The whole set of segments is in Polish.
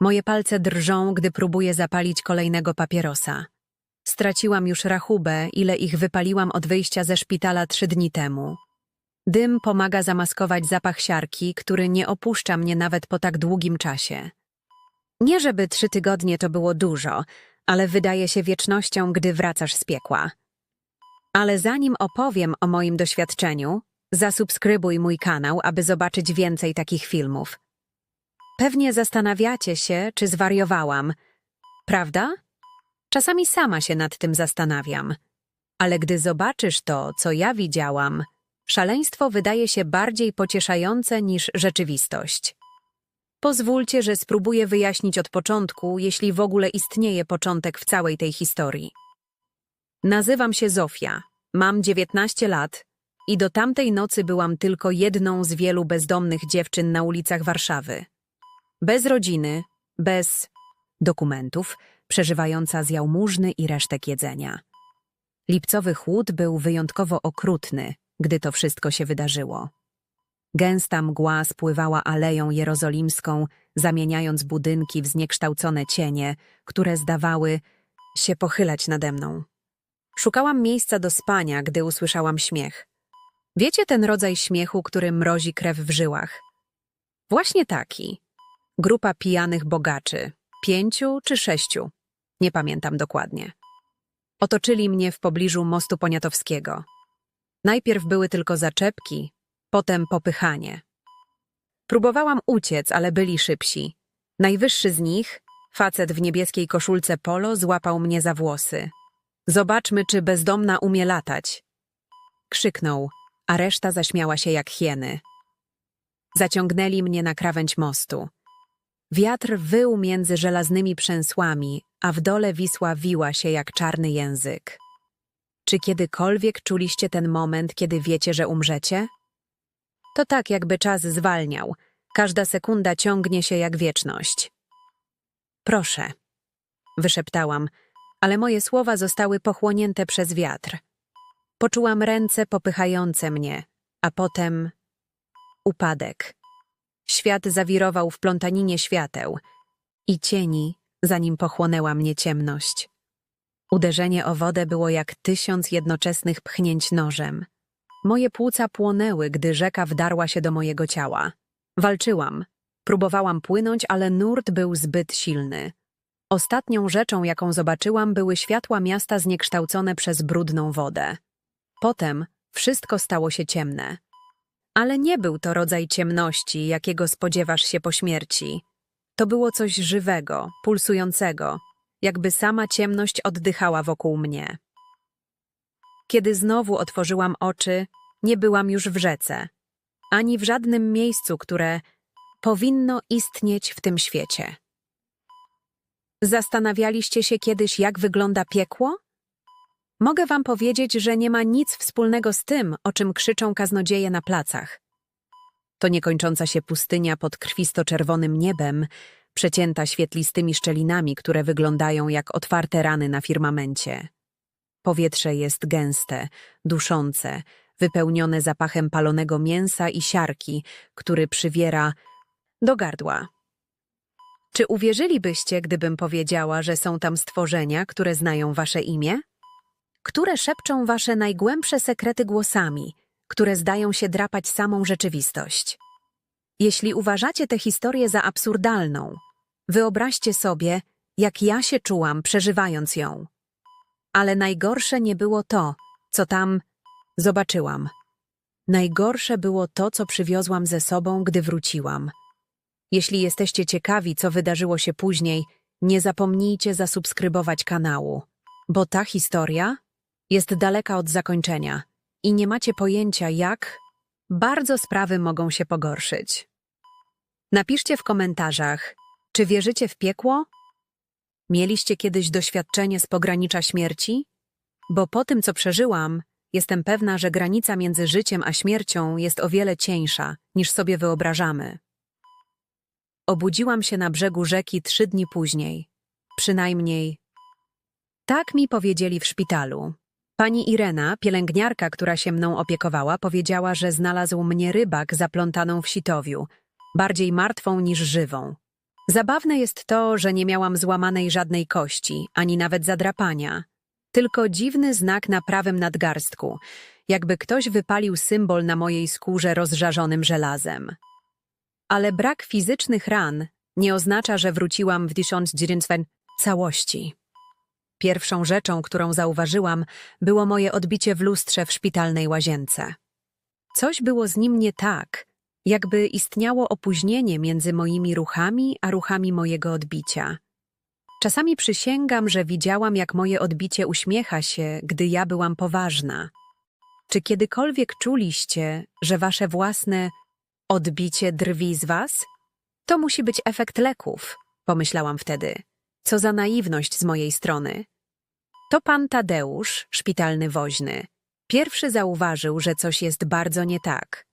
Moje palce drżą, gdy próbuję zapalić kolejnego papierosa. Straciłam już rachubę, ile ich wypaliłam od wyjścia ze szpitala trzy dni temu. Dym pomaga zamaskować zapach siarki, który nie opuszcza mnie nawet po tak długim czasie. Nie żeby trzy tygodnie to było dużo, ale wydaje się wiecznością, gdy wracasz z piekła. Ale zanim opowiem o moim doświadczeniu, zasubskrybuj mój kanał, aby zobaczyć więcej takich filmów. Pewnie zastanawiacie się, czy zwariowałam, prawda? Czasami sama się nad tym zastanawiam. Ale gdy zobaczysz to, co ja widziałam, szaleństwo wydaje się bardziej pocieszające niż rzeczywistość. Pozwólcie, że spróbuję wyjaśnić od początku, jeśli w ogóle istnieje początek w całej tej historii. Nazywam się Zofia, mam 19 lat i do tamtej nocy byłam tylko jedną z wielu bezdomnych dziewczyn na ulicach Warszawy. Bez rodziny, bez dokumentów, przeżywająca z jałmużny i resztek jedzenia. Lipcowy chłód był wyjątkowo okrutny, gdy to wszystko się wydarzyło. Gęsta mgła spływała aleją jerozolimską, zamieniając budynki w zniekształcone cienie, które zdawały się pochylać nade mną. Szukałam miejsca do spania, gdy usłyszałam śmiech. Wiecie ten rodzaj śmiechu, który mrozi krew w żyłach? Właśnie taki. Grupa pijanych bogaczy, pięciu czy sześciu, nie pamiętam dokładnie. Otoczyli mnie w pobliżu mostu poniatowskiego. Najpierw były tylko zaczepki, potem popychanie. Próbowałam uciec, ale byli szybsi. Najwyższy z nich, facet w niebieskiej koszulce polo, złapał mnie za włosy. Zobaczmy, czy bezdomna umie latać. Krzyknął, a reszta zaśmiała się jak hieny. Zaciągnęli mnie na krawędź mostu. Wiatr wył między żelaznymi przęsłami, a w dole Wisła wiła się jak czarny język. Czy kiedykolwiek czuliście ten moment, kiedy wiecie, że umrzecie? To tak, jakby czas zwalniał. Każda sekunda ciągnie się jak wieczność. Proszę, wyszeptałam, ale moje słowa zostały pochłonięte przez wiatr. Poczułam ręce popychające mnie, a potem upadek. Świat zawirował w plątaninie świateł i cieni, zanim pochłonęła mnie ciemność. Uderzenie o wodę było jak tysiąc jednoczesnych pchnięć nożem. Moje płuca płonęły, gdy rzeka wdarła się do mojego ciała. Walczyłam. Próbowałam płynąć, ale nurt był zbyt silny. Ostatnią rzeczą, jaką zobaczyłam, były światła miasta zniekształcone przez brudną wodę. Potem wszystko stało się ciemne. Ale nie był to rodzaj ciemności, jakiego spodziewasz się po śmierci. To było coś żywego, pulsującego, jakby sama ciemność oddychała wokół mnie. Kiedy znowu otworzyłam oczy, nie byłam już w rzece, ani w żadnym miejscu, które powinno istnieć w tym świecie. Zastanawialiście się kiedyś, jak wygląda piekło? Mogę wam powiedzieć, że nie ma nic wspólnego z tym, o czym krzyczą kaznodzieje na placach. To niekończąca się pustynia pod krwisto-czerwonym niebem, przecięta świetlistymi szczelinami, które wyglądają jak otwarte rany na firmamencie. Powietrze jest gęste, duszące, wypełnione zapachem palonego mięsa i siarki, który przywiera do gardła. Czy uwierzylibyście, gdybym powiedziała, że są tam stworzenia, które znają wasze imię? Które szepczą wasze najgłębsze sekrety głosami, które zdają się drapać samą rzeczywistość? Jeśli uważacie tę historię za absurdalną, wyobraźcie sobie, jak ja się czułam, przeżywając ją. Ale najgorsze nie było to, co tam zobaczyłam. Najgorsze było to, co przywiozłam ze sobą, gdy wróciłam. Jeśli jesteście ciekawi, co wydarzyło się później, nie zapomnijcie zasubskrybować kanału, bo ta historia jest daleka od zakończenia i nie macie pojęcia, jak bardzo sprawy mogą się pogorszyć. Napiszcie w komentarzach, czy wierzycie w piekło? Mieliście kiedyś doświadczenie z pogranicza śmierci? Bo po tym, co przeżyłam, jestem pewna, że granica między życiem a śmiercią jest o wiele cieńsza, niż sobie wyobrażamy. Obudziłam się na brzegu rzeki trzy dni później. Przynajmniej tak mi powiedzieli w szpitalu. Pani Irena, pielęgniarka, która się mną opiekowała, powiedziała, że znalazł mnie rybak zaplątaną w sitowiu, bardziej martwą niż żywą. Zabawne jest to, że nie miałam złamanej żadnej kości, ani nawet zadrapania. Tylko dziwny znak na prawym nadgarstku, jakby ktoś wypalił symbol na mojej skórze rozżarzonym żelazem. Ale brak fizycznych ran nie oznacza, że wróciłam w 1900 całości. Pierwszą rzeczą, którą zauważyłam, było moje odbicie w lustrze w szpitalnej łazience. Coś było z nim nie tak, jakby istniało opóźnienie między moimi ruchami a ruchami mojego odbicia. Czasami przysięgam, że widziałam, jak moje odbicie uśmiecha się, gdy ja byłam poważna. Czy kiedykolwiek czuliście, że wasze własne odbicie drwi z was? To musi być efekt leków, pomyślałam wtedy. Co za naiwność z mojej strony. To pan Tadeusz, szpitalny woźny. Pierwszy zauważył, że coś jest bardzo nie tak.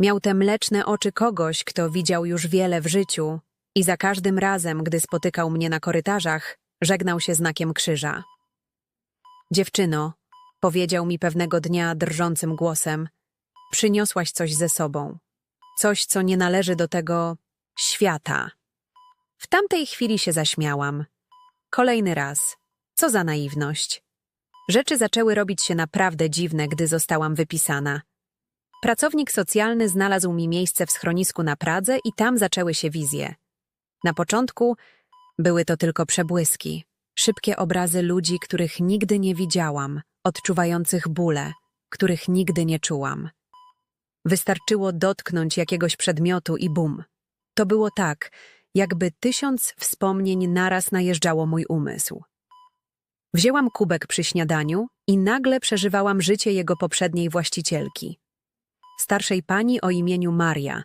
Miał te mleczne oczy kogoś, kto widział już wiele w życiu i za każdym razem, gdy spotykał mnie na korytarzach, żegnał się znakiem krzyża. Dziewczyno, powiedział mi pewnego dnia drżącym głosem, przyniosłaś coś ze sobą. Coś, co nie należy do tego świata. W tamtej chwili się zaśmiałam. Kolejny raz. Co za naiwność. Rzeczy zaczęły robić się naprawdę dziwne, gdy zostałam wypisana. Pracownik socjalny znalazł mi miejsce w schronisku na Pradze i tam zaczęły się wizje. Na początku były to tylko przebłyski, szybkie obrazy ludzi, których nigdy nie widziałam, odczuwających bóle, których nigdy nie czułam. Wystarczyło dotknąć jakiegoś przedmiotu i bum. To było tak, jakby tysiąc wspomnień naraz najeżdżało mój umysł. Wzięłam kubek przy śniadaniu i nagle przeżywałam życie jego poprzedniej właścicielki. Starszej pani o imieniu Maria,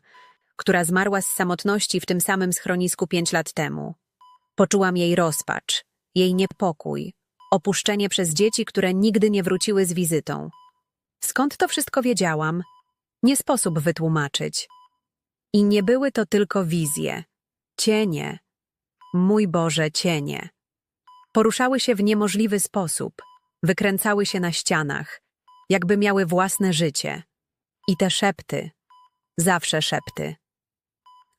która zmarła z samotności w tym samym schronisku pięć lat temu. Poczułam jej rozpacz, jej niepokój, opuszczenie przez dzieci, które nigdy nie wróciły z wizytą. Skąd to wszystko wiedziałam? Nie sposób wytłumaczyć. I nie były to tylko wizje, cienie. Mój Boże, cienie. Poruszały się w niemożliwy sposób, wykręcały się na ścianach, jakby miały własne życie. I te szepty, zawsze szepty.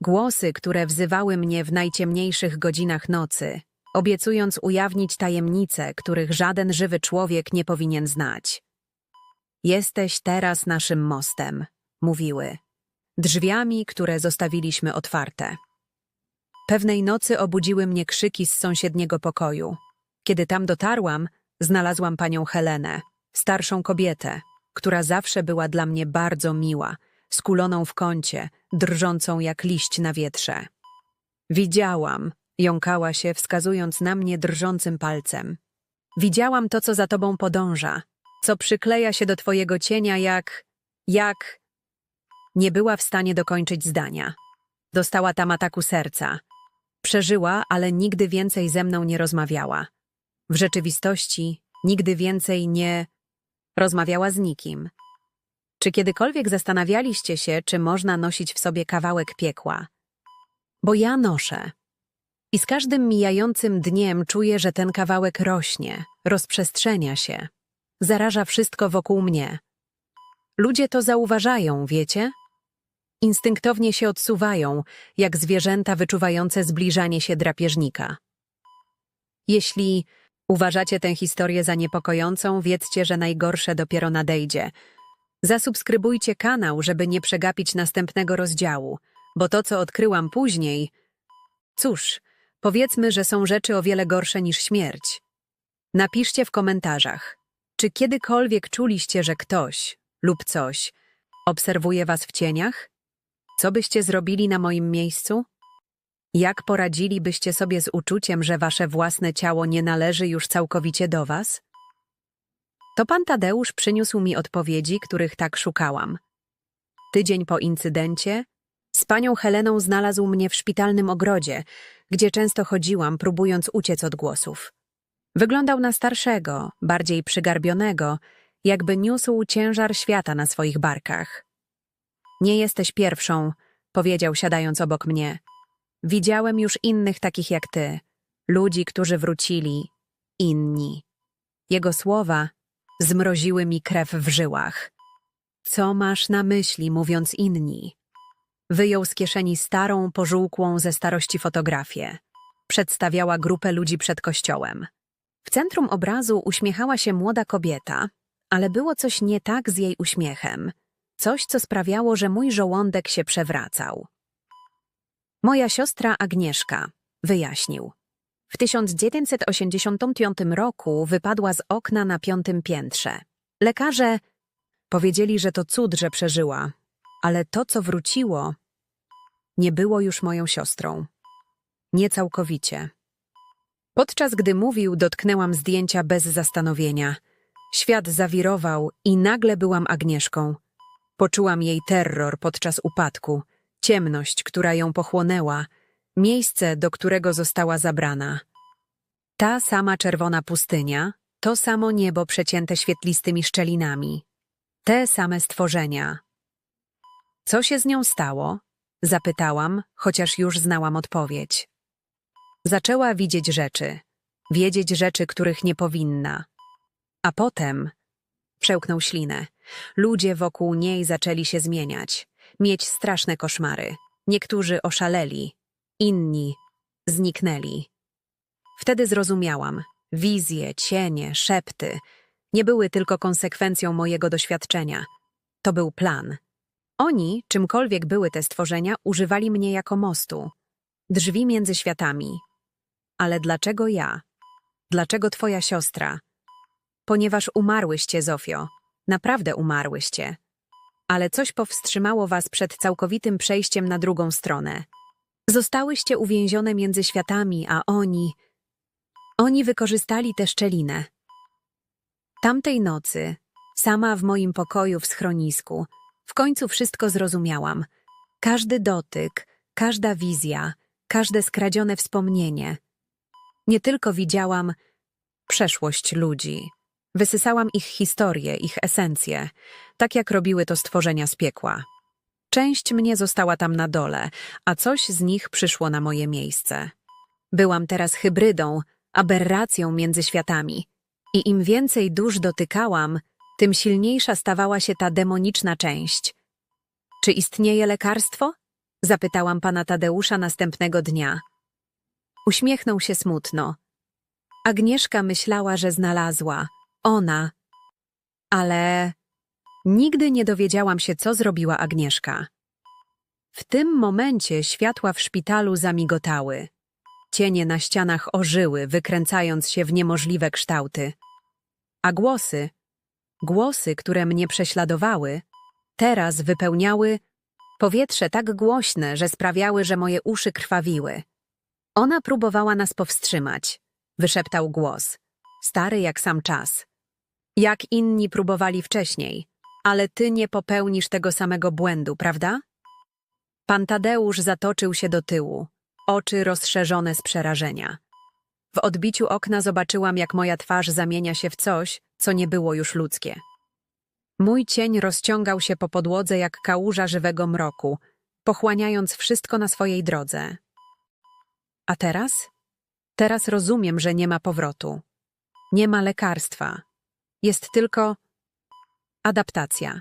Głosy, które wzywały mnie w najciemniejszych godzinach nocy, obiecując ujawnić tajemnice, których żaden żywy człowiek nie powinien znać. Jesteś teraz naszym mostem, mówiły, drzwiami, które zostawiliśmy otwarte. Pewnej nocy obudziły mnie krzyki z sąsiedniego pokoju. Kiedy tam dotarłam, znalazłam panią Helenę, starszą kobietę, która zawsze była dla mnie bardzo miła, skuloną w kącie, drżącą jak liść na wietrze. Widziałam, jąkała się, wskazując na mnie drżącym palcem. Widziałam to, co za tobą podąża, co przykleja się do twojego cienia jak... jak... Nie była w stanie dokończyć zdania. Dostała tam ataku serca. Przeżyła, ale nigdy więcej ze mną nie rozmawiała. W rzeczywistości nigdy więcej nie rozmawiała z nikim. Czy kiedykolwiek zastanawialiście się, czy można nosić w sobie kawałek piekła? Bo ja noszę. I z każdym mijającym dniem czuję, że ten kawałek rośnie, rozprzestrzenia się, zaraża wszystko wokół mnie. Ludzie to zauważają, wiecie? Instynktownie się odsuwają, jak zwierzęta wyczuwające zbliżanie się drapieżnika. Jeśli uważacie tę historię za niepokojącą, wiedzcie, że najgorsze dopiero nadejdzie. Zasubskrybujcie kanał, żeby nie przegapić następnego rozdziału, bo to, co odkryłam później... Cóż, powiedzmy, że są rzeczy o wiele gorsze niż śmierć. Napiszcie w komentarzach, czy kiedykolwiek czuliście, że ktoś lub coś obserwuje was w cieniach? Co byście zrobili na moim miejscu? Jak poradzilibyście sobie z uczuciem, że wasze własne ciało nie należy już całkowicie do was? To pan Tadeusz przyniósł mi odpowiedzi, których tak szukałam. Tydzień po incydencie z panią Heleną znalazł mnie w szpitalnym ogrodzie, gdzie często chodziłam, próbując uciec od głosów. Wyglądał na starszego, bardziej przygarbionego, jakby niósł ciężar świata na swoich barkach. Nie jesteś pierwszą, powiedział siadając obok mnie. Widziałem już innych takich jak ty, ludzi, którzy wrócili, inni. Jego słowa zmroziły mi krew w żyłach. Co masz na myśli, mówiąc inni? Wyjął z kieszeni starą, pożółkłą ze starości fotografię. Przedstawiała grupę ludzi przed kościołem. W centrum obrazu uśmiechała się młoda kobieta, ale było coś nie tak z jej uśmiechem. Coś, co sprawiało, że mój żołądek się przewracał. Moja siostra Agnieszka, wyjaśnił. W 1985 roku wypadła z okna na piątym piętrze. Lekarze powiedzieli, że to cud, że przeżyła, ale to, co wróciło, nie było już moją siostrą. Nie całkowicie. Podczas gdy mówił, dotknęłam zdjęcia bez zastanowienia. Świat zawirował i nagle byłam Agnieszką. Poczułam jej terror podczas upadku, ciemność, która ją pochłonęła, miejsce, do którego została zabrana. Ta sama czerwona pustynia, to samo niebo przecięte świetlistymi szczelinami. Te same stworzenia. Co się z nią stało? Zapytałam, chociaż już znałam odpowiedź. Zaczęła widzieć rzeczy, wiedzieć rzeczy, których nie powinna. A potem przełknął ślinę. Ludzie wokół niej zaczęli się zmieniać, mieć straszne koszmary. Niektórzy oszaleli, inni zniknęli. Wtedy zrozumiałam. Wizje, cienie, szepty nie były tylko konsekwencją mojego doświadczenia. To był plan. Oni, czymkolwiek były te stworzenia, używali mnie jako mostu. Drzwi między światami. Ale dlaczego ja? Dlaczego twoja siostra? Ponieważ umarłyście, Zofio. Naprawdę umarłyście. Ale coś powstrzymało was przed całkowitym przejściem na drugą stronę. Zostałyście uwięzione między światami, a oni... Oni wykorzystali tę szczelinę. Tamtej nocy, sama w moim pokoju w schronisku, w końcu wszystko zrozumiałam. Każdy dotyk, każda wizja, każde skradzione wspomnienie. Nie tylko widziałam przeszłość ludzi. Wysysałam ich historię, ich esencję, tak jak robiły to stworzenia z piekła. Część mnie została tam na dole, a coś z nich przyszło na moje miejsce. Byłam teraz hybrydą, aberracją między światami. I im więcej dusz dotykałam, tym silniejsza stawała się ta demoniczna część. Czy istnieje lekarstwo? Zapytałam pana Tadeusza następnego dnia. Uśmiechnął się smutno. Agnieszka myślała, że znalazła. Ona. Ale nigdy nie dowiedziałam się, co zrobiła Agnieszka. W tym momencie światła w szpitalu zamigotały. Cienie na ścianach ożyły, wykręcając się w niemożliwe kształty. A głosy, głosy, które mnie prześladowały, teraz wypełniały powietrze tak głośne, że sprawiały, że moje uszy krwawiły. Ona próbowała nas powstrzymać, wyszeptał głos, stary jak sam czas. Jak inni próbowali wcześniej, ale ty nie popełnisz tego samego błędu, prawda? Pan Tadeusz zatoczył się do tyłu, oczy rozszerzone z przerażenia. W odbiciu okna zobaczyłam, jak moja twarz zamienia się w coś, co nie było już ludzkie. Mój cień rozciągał się po podłodze jak kałuża żywego mroku, pochłaniając wszystko na swojej drodze. A teraz? Teraz rozumiem, że nie ma powrotu. Nie ma lekarstwa. Jest tylko adaptacja.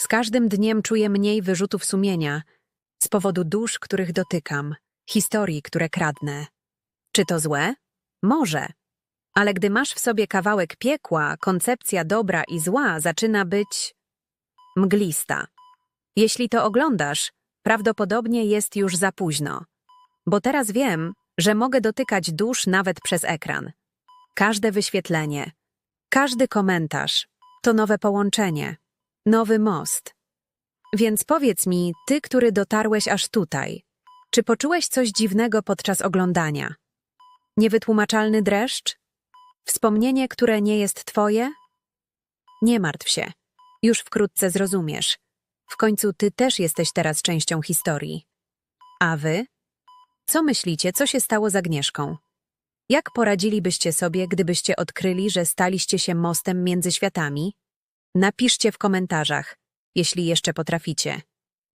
Z każdym dniem czuję mniej wyrzutów sumienia z powodu dusz, których dotykam, historii, które kradnę. Czy to złe? Może. Ale gdy masz w sobie kawałek piekła, koncepcja dobra i zła zaczyna być mglista. Jeśli to oglądasz, prawdopodobnie jest już za późno. Bo teraz wiem, że mogę dotykać dusz nawet przez ekran. Każde wyświetlenie, każdy komentarz to nowe połączenie, nowy most. Więc powiedz mi, ty, który dotarłeś aż tutaj, czy poczułeś coś dziwnego podczas oglądania? Niewytłumaczalny dreszcz? Wspomnienie, które nie jest twoje? Nie martw się. Już wkrótce zrozumiesz. W końcu ty też jesteś teraz częścią historii. A wy? Co myślicie, co się stało z Agnieszką? Jak poradzilibyście sobie, gdybyście odkryli, że staliście się mostem między światami? Napiszcie w komentarzach, jeśli jeszcze potraficie.